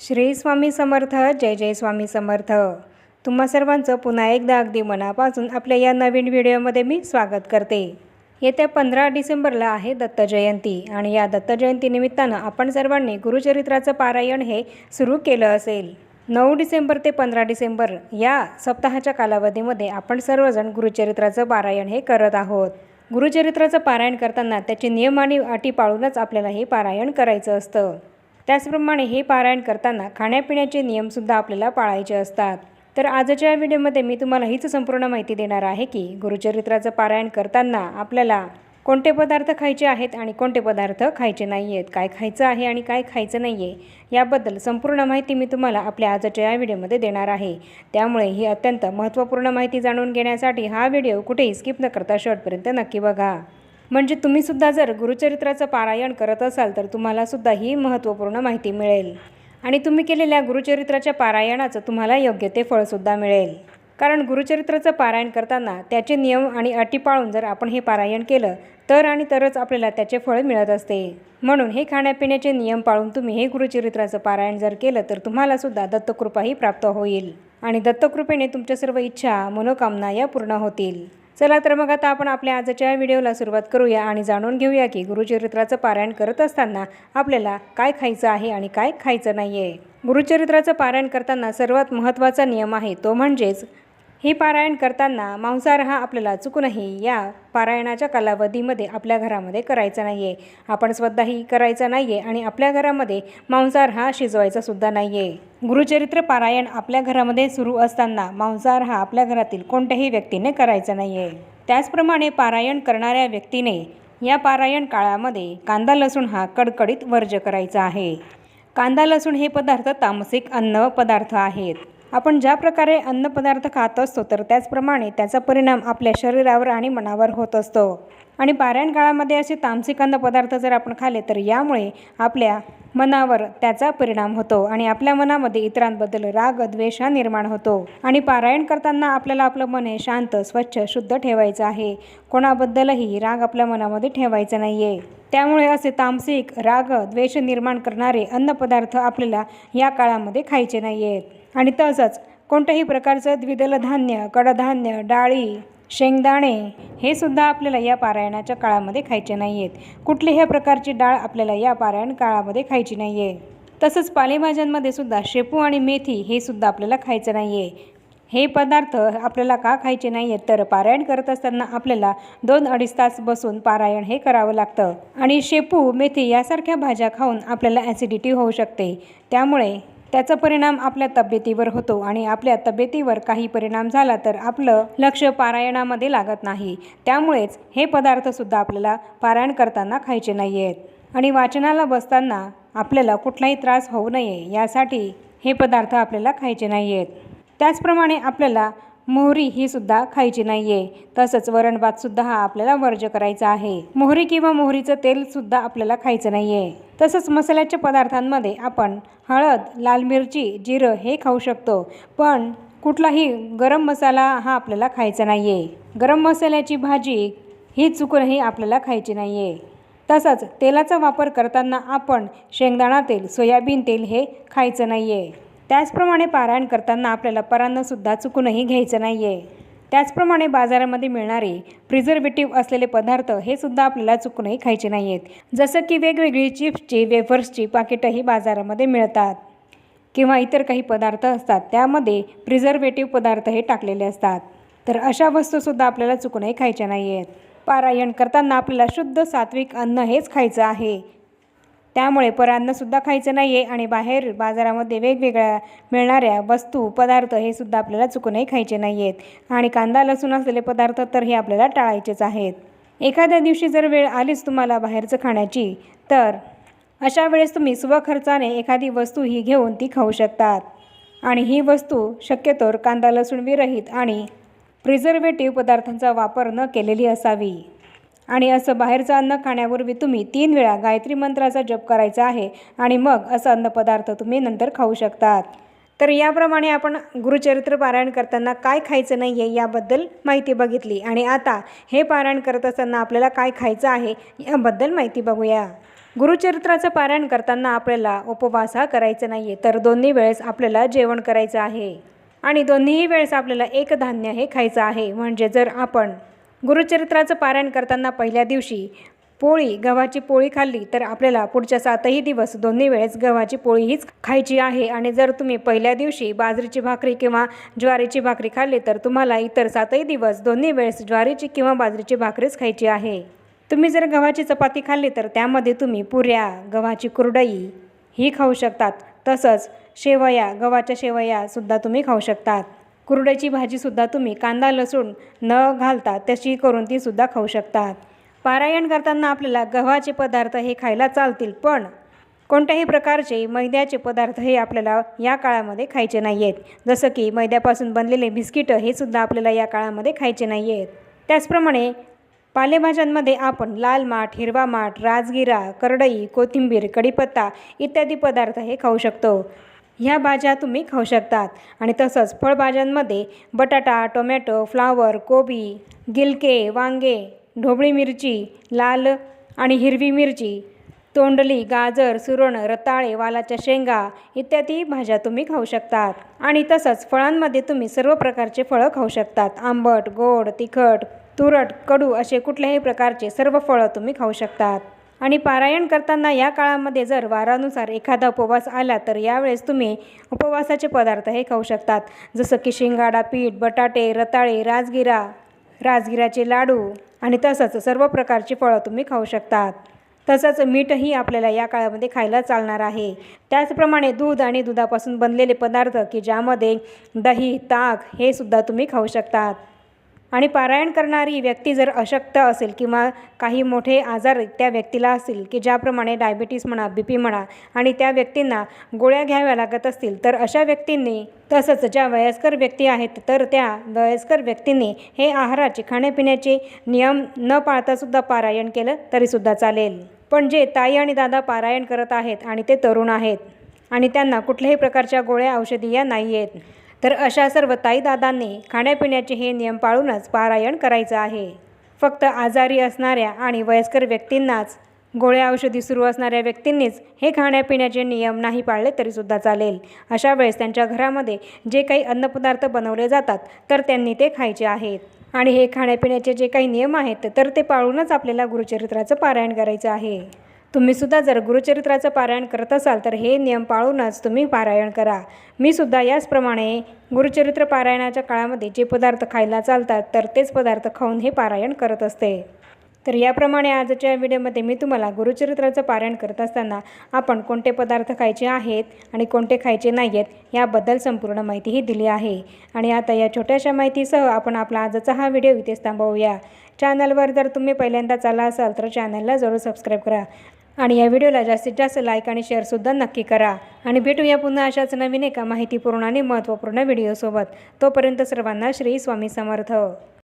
श्री स्वामी समर्थ जय जय स्वामी समर्थ. तुम्हा सर्वांचं पुन्हा एकदा अगदी मनापासून आपल्या या नवीन व्हिडिओमध्ये मी स्वागत करते. येत्या पंधरा डिसेंबरला आहे दत्त जयंती आणि या दत्त जयंतीनिमित्तानं आपण सर्वांनी गुरुचरित्राचं पारायण हे सुरू केलं असेल. नऊ डिसेंबर ते पंधरा डिसेंबर या सप्ताहाच्या कालावधीमध्ये आपण सर्वजण गुरुचरित्राचं पारायण हे करत आहोत. गुरुचरित्राचं पारायण करताना त्याचे नियम आणि अटी पाळूनच आपल्याला हे पारायण करायचं असतं. त्याचप्रमाणे हे पारायण करताना खाण्यापिण्याचे नियमसुद्धा आपल्याला पाळायचे असतात. तर आजच्या या व्हिडिओमध्ये मी तुम्हाला हीच संपूर्ण माहिती देणार आहे की गुरुचरित्राचं पारायण करताना आपल्याला कोणते पदार्थ खायचे आहेत आणि कोणते पदार्थ खायचे नाही आहेत काय खायचं आहे आणि काय खायचं नाही आहे याबद्दल संपूर्ण माहिती मी तुम्हाला आपल्या आजच्या या व्हिडिओमध्ये देणार आहे. त्यामुळे ही अत्यंत महत्त्वपूर्ण माहिती जाणून घेण्यासाठी हा व्हिडिओ कुठेही स्किप न करता शेवटपर्यंत नक्की बघा. म्हणजे तुम्हीसुद्धा जर गुरुचरित्राचं पारायण करत असाल तर तुम्हालासुद्धा ही महत्त्वपूर्ण माहिती मिळेल. आणि तुम्ही केलेल्या गुरुचरित्राच्या पारायणाचं तुम्हाला योग्य ते फळसुद्धा मिळेल. कारण गुरुचरित्राचं पारायण करताना त्याचे नियम आणि अटी पाळून जर आपण हे पारायण केलं तर आणि तरच आपल्याला त्याचे फळ मिळत असते. म्हणून हे खाण्यापिण्याचे नियम पाळून तुम्ही हे गुरुचरित्राचं पारायण जर केलं तर तुम्हालासुद्धा दत्तकृपाही प्राप्त होईल. आणि दत्तकृपेने तुमच्या सर्व इच्छा मनोकामना या पूर्ण होतील. चला तर मग आता आपण आपल्या आजच्या व्हिडिओला सुरुवात करूया आणि जाणून घेऊया की गुरुचरित्राचं पारायण करत असताना आपल्याला काय खायचं आहे आणि काय खायचं नाही आहे गुरुचरित्राचं पारायण करताना सर्वात महत्त्वाचा नियम आहे तो म्हणजेच हे पारायण करताना मांसाहार हा आपल्याला चुकूनही या पारायणाच्या कालावधीमध्ये आपल्या घरामध्ये करायचा नाही आहे आपण स्वतःही करायचा नाही आहे आणि आपल्या घरामध्ये मांसाहार हा शिजवायचा सुद्धा नाही आहे गुरुचरित्र पारायण आपल्या घरामध्ये सुरू असताना मांसाहार हा आपल्या घरातील कोणत्याही व्यक्तीने करायचा नाही आहे त्याचप्रमाणे पारायण करणाऱ्या व्यक्तीने या पारायण काळामध्ये कांदा लसूण हा कडकडीत वर्ज्य करायचा आहे. कांदा लसूण हे पदार्थ तामसिक अन्न पदार्थ आहेत. आपण ज्या प्रकारे अन्नपदार्थ खात असतो तर त्याचप्रमाणे त्याचा परिणाम आपल्या शरीरावर आणि मनावर होत असतो. आणि पारायण काळामध्ये असे तामसिक अन्नपदार्थ जर आपण खाले तर यामुळे आपल्या मनावर त्याचा परिणाम होतो आणि आपल्या मनामध्ये इतरांबद्दल राग द्वेष हा निर्माण होतो. आणि पारायण करताना आपल्याला आपलं मन हे शांत स्वच्छ शुद्ध ठेवायचं आहे. कोणाबद्दलही राग आपल्या मनामध्ये ठेवायचा नाही आहे त्यामुळे असे तामसिक राग द्वेष निर्माण करणारे अन्नपदार्थ आपल्याला या काळामध्ये खायचे नाही आहेत आणि तसंच कोणत्याही प्रकारचं द्विदल धान्य कडधान्य डाळी शेंगदाणे हे सुद्धा आपल्याला या पारायणाच्या काळामध्ये खायचे नाही आहेत कुठल्याही प्रकारची डाळ आपल्याला या पारायण काळामध्ये खायची नाही आहे तसंच पालेभाज्यांमध्ये सुद्धा शेपू आणि मेथी हे सुद्धा आपल्याला खायचं नाही आहे हे पदार्थ आपल्याला का खायचे नाही आहेत तर पारायण करत असताना आपल्याला दोन अडीच तास बसून पारायण हे करावं लागतं. आणि शेपू मेथी यासारख्या भाज्या खाऊन आपल्याला ॲसिडिटी होऊ शकते. त्यामुळे त्याचा परिणाम आपल्या तब्येतीवर होतो आणि आपल्या तब्येतीवर काही परिणाम झाला तर आपलं लक्ष पारायणामध्ये लागत नाही. त्यामुळेच हे पदार्थसुद्धा आपल्याला पारायण करताना खायचे नाही आहेत आणि वाचनाला बसताना आपल्याला कुठलाही त्रास होऊ नये यासाठी हे पदार्थ आपल्याला खायचे नाही आहेत त्याचप्रमाणे आपल्याला मोहरी ही सुद्धा खायची नाही आहे तसंच वरणभातसुद्धा हा आपल्याला वर्ज्य करायचा आहे. मोहरी किंवा मोहरीचं तेलसुद्धा आपल्याला खायचं नाही आहे तसंच मसाल्याच्या पदार्थांमध्ये आपण हळद लाल मिरची जिरं हे खाऊ शकतो. पण कुठलाही गरम मसाला हा आपल्याला खायचा नाही आहे गरम मसाल्याची भाजी ही चुकूनही आपल्याला खायची नाही आहे तसंच तेलाचा वापर करताना आपण शेंगदाणा तेल सोयाबीन तेल हे खायचं नाही आहे त्याचप्रमाणे पारायण करताना आपल्याला परान्नसुद्धा चुकूनही घ्यायचं नाही आहे त्याचप्रमाणे बाजारामध्ये मिळणारे प्रिझर्वेटिव्ह असलेले पदार्थ हे सुद्धा आपल्याला चुकूनही खायचे नाही आहेत जसं की वेगवेगळी चिप्सची वेफर्सची पाकिटंही बाजारामध्ये मिळतात. किंवा इतर काही पदार्थ असतात त्यामध्ये प्रिझर्वेटिव्ह पदार्थ हे टाकलेले असतात. तर अशा वस्तूसुद्धा आपल्याला चुकूनही खायच्या नाही आहेत पारायण करताना आपल्याला शुद्ध सात्विक अन्न हेच खायचं आहे. त्यामुळे परान्नसुद्धा खायचं नाही आहे आणि बाहेर बाजारामध्ये वेगवेगळ्या मिळणाऱ्या वस्तू पदार्थ हे सुद्धा आपल्याला चुकूनही खायचे नाही आहेत आणि कांदा लसूण असलेले पदार्थ तर हे आपल्याला टाळायचेच आहेत. एखाद्या दिवशी जर वेळ आलीच तुम्हाला बाहेरचं खाण्याची तर अशा वेळेस तुम्ही स्वखर्चाने एखादी वस्तू ही घेऊन ती खाऊ शकतात. आणि ही वस्तू शक्यतोवर कांदा लसूण विरहित आणि प्रिझर्वेटिव्ह पदार्थांचा वापर न केलेली असावी. आणि असं बाहेरचं अन्न खाण्यापूर्वी तुम्ही तीन वेळा गायत्री मंत्राचा जप करायचा आहे आणि मग असं अन्नपदार्थ तुम्ही नंतर खाऊ शकतात. तर याप्रमाणे आपण गुरुचरित्र पारायण करताना काय खायचं नाही आहे याबद्दल माहिती बघितली आणि आता हे पारायण करत असताना आपल्याला काय खायचं आहे याबद्दल माहिती बघूया. गुरुचरित्राचं पारायण करताना आपल्याला उपवास हा करायचा नाही आहे तर दोन्ही वेळेस आपल्याला जेवण करायचं आहे. आणि दोन्हीही वेळेस आपल्याला एक धान्य हे खायचं आहे म्हणजे जर आपण गुरुचरित्राचं पारायण करताना पहिल्या दिवशी पोळी गव्हाची पोळी खाल्ली तर आपल्याला पुढच्या सातही दिवस दोन्ही वेळेस गव्हाची पोळी हीच खायची आहे. आणि जर तुम्ही पहिल्या दिवशी बाजरीची भाकरी किंवा ज्वारीची भाकरी खाल्ली तर तुम्हाला इतर सातही दिवस दोन्ही वेळेस ज्वारीची किंवा बाजरीची भाकरीच खायची आहे. तुम्ही जर गव्हाची चपाती खाल्ली तर त्यामध्ये तुम्ही पुऱ्या गव्हाची कुरडई ही खाऊ शकतात. तसंच शेवया गव्हाच्या शेवयासुद्धा तुम्ही खाऊ शकतात. कुरड्याची भाजीसुद्धा तुम्ही कांदा लसूण न घालता तशी करून तीसुद्धा खाऊ शकतात. पारायण करताना आपल्याला गव्हाचे पदार्थ हे खायला चालतील पण कोणत्याही प्रकारचे मैद्याचे पदार्थ हे आपल्याला या काळामध्ये खायचे नाही आहेत जसं की मैद्यापासून बनलेले बिस्किटं हे सुद्धा आपल्याला या काळामध्ये खायचे नाही आहेत त्याचप्रमाणे पालेभाज्यांमध्ये आपण लाल माठ हिरवा माठ राजगिरा करडई कोथिंबीर कढीपत्ता इत्यादी पदार्थ हे खाऊ शकतो. ह्या भाज्या तुम्ही खाऊ शकतात. आणि तसंच फळभाज्यांमध्ये बटाटा टोमॅटो फ्लावर कोबी गिलके वांगे ढोबळी मिरची लाल आणि हिरवी मिरची तोंडली गाजर सुरण रताळे वालाच्या शेंगा इत्यादी भाज्या तुम्ही खाऊ शकतात. आणि तसंच फळांमध्ये तुम्ही सर्व प्रकारचे फळं खाऊ शकतात. आंबट गोड तिखट तुरट कडू असे कुठल्याही प्रकारचे सर्व फळं तुम्ही खाऊ शकतात. आणि पारायण करताना या काळामध्ये जर वारानुसार एखादा उपवास आला तर यावेळेस तुम्ही उपवासाचे पदार्थ हे खाऊ शकतात. जसं की शिंगाडा पीठ बटाटे रताळे राजगिरा राजगिराचे लाडू आणि तसंच सर्व प्रकारची फळं तुम्ही खाऊ शकतात. तसंच मीठही आपल्याला या काळामध्ये खायला चालणार आहे. त्याचप्रमाणे दूध आणि दुधापासून बनलेले पदार्थ की ज्यामध्ये दही ताक हे सुद्धा तुम्ही खाऊ शकतात. आणि पारायण करणारी व्यक्ती जर अशक्त असेल किंवा काही मोठे आजार त्या व्यक्तीला असतील की ज्याप्रमाणे डायबिटीस म्हणा बी पी म्हणा आणि त्या व्यक्तींना गोळ्या घ्याव्या लागत असतील तर अशा व्यक्तींनी तसंच ज्या वयस्कर व्यक्ती आहेत तर त्या वयस्कर व्यक्तींनी हे आहाराचे खाण्यापिण्याचे नियम न पाळतासुद्धा पारायण केलं तरीसुद्धा चालेल. पण जे ताई आणि दादा पारायण करत आहेत आणि ते तरुण आहेत आणि त्यांना कुठल्याही प्रकारच्या गोळ्या औषधी या नाही आहेत तर अशा सर्व ताईदादांनी खाण्यापिण्याचे हे नियम पाळूनच पारायण करायचं आहे. फक्त आजारी असणाऱ्या आणि वयस्कर व्यक्तींनाच गोळ्या औषधी सुरू असणाऱ्या व्यक्तींनीच हे खाण्यापिण्याचे नियम नाही पाळले तरीसुद्धा चालेल. अशा वेळेस त्यांच्या घरामध्ये जे काही अन्नपदार्थ बनवले जातात तर त्यांनी ते खायचे आहेत. आणि हे खाण्यापिण्याचे जे काही नियम आहेत तर ते पाळूनच आपल्याला गुरुचरित्राचं पारायण करायचं आहे. तुम्ही सुद्धा जर गुरुचरित्राचं पारायण करत असाल तर हे नियम पाळूनच तुम्ही पारायण करा. मी सुद्धा याचप्रमाणे गुरुचरित्र पारायणाच्या काळामध्ये जे पदार्थ खायला चालतात तर तेच पदार्थ खाऊन हे पारायण करत असते. तर याप्रमाणे आजच्या व्हिडिओमध्ये मी तुम्हाला गुरुचरित्राचं पारायण करत असताना आपण कोणते पदार्थ खायचे आहेत आणि कोणते खायचे नाही आहेत याबद्दल संपूर्ण माहितीही दिली आहे. आणि आता या छोट्याशा माहितीसह आपण आपला आजचा हा व्हिडिओ इथेच थांबवूया. चॅनलवर जर तुम्ही पहिल्यांदा चालला असाल तर चॅनलला जरूर सबस्क्राईब करा. आणि या व्हिडिओला जास्तीत जास्त लाईक आणि शेअरसुद्धा नक्की करा. आणि भेटूया पुन्हा अशाच नवीन एका माहितीपूर्ण आणि महत्त्वपूर्ण व्हिडिओसोबत तोपर्यंत सर्वांना श्री स्वामी समर्थ.